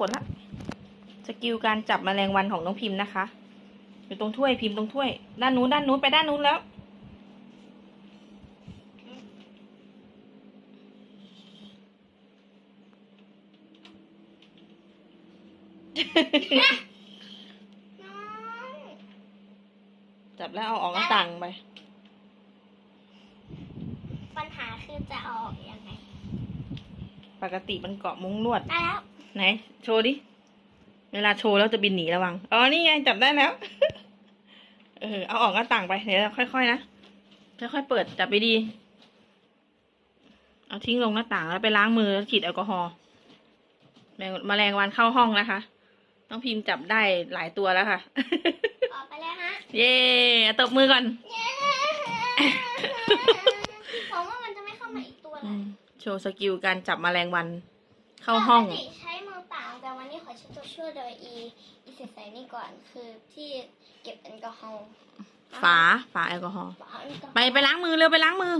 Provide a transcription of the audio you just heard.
กดละสกิลการจับแมลงวันของน้องพิมพ์นะคะ อยู่ตรงถ้วยพิมพ์ตรงถ้วย ด้านนู้นด้านนู้นไปด้านนู้นแล้วน้องจับแล้วเอาออกหน้าต่างไป ปัญหาคือจะเอาออกยังไง ปกติมันเกาะมุ้งลวด ได้แล้ว ไหน โชว์ดิ เวลาโชว์แล้วจะบินหนีระวัง อ๋อ นี่ไงจับได้แล้ว เออ เอาออกหน้าต่างไป เดี๋ยวเราค่อยๆนะ ค่อยๆเปิดจับไปดี เอาทิ้งลงหน้าต่างแล้วไปล้างมือแล้วฉีดแอลกอฮอล์แมงแมลงวันเข้าห้องนะคะ ต้องพิมพ์จับได้หลายตัวแล้วค่ะ ออกไปแล้วฮะ เย้เอาตบมือก่อนเย้ผมว่ามันจะไม่เข้ามาอีกตัวอืละมโชว์สกิลการจับแมลงวัน เข้าห้อง ปกติใช้มือเปล่า แต่วันนี้ขอใช้ตัวช่วยโดยอีอีใส่นี่ก่อนคือที่เก็บแอลกอฮอล์ฝาฝาแอลกอฮอล์ฝาแอลกอฮอล์ไปไปล้างมือเร็วไปล้างมือ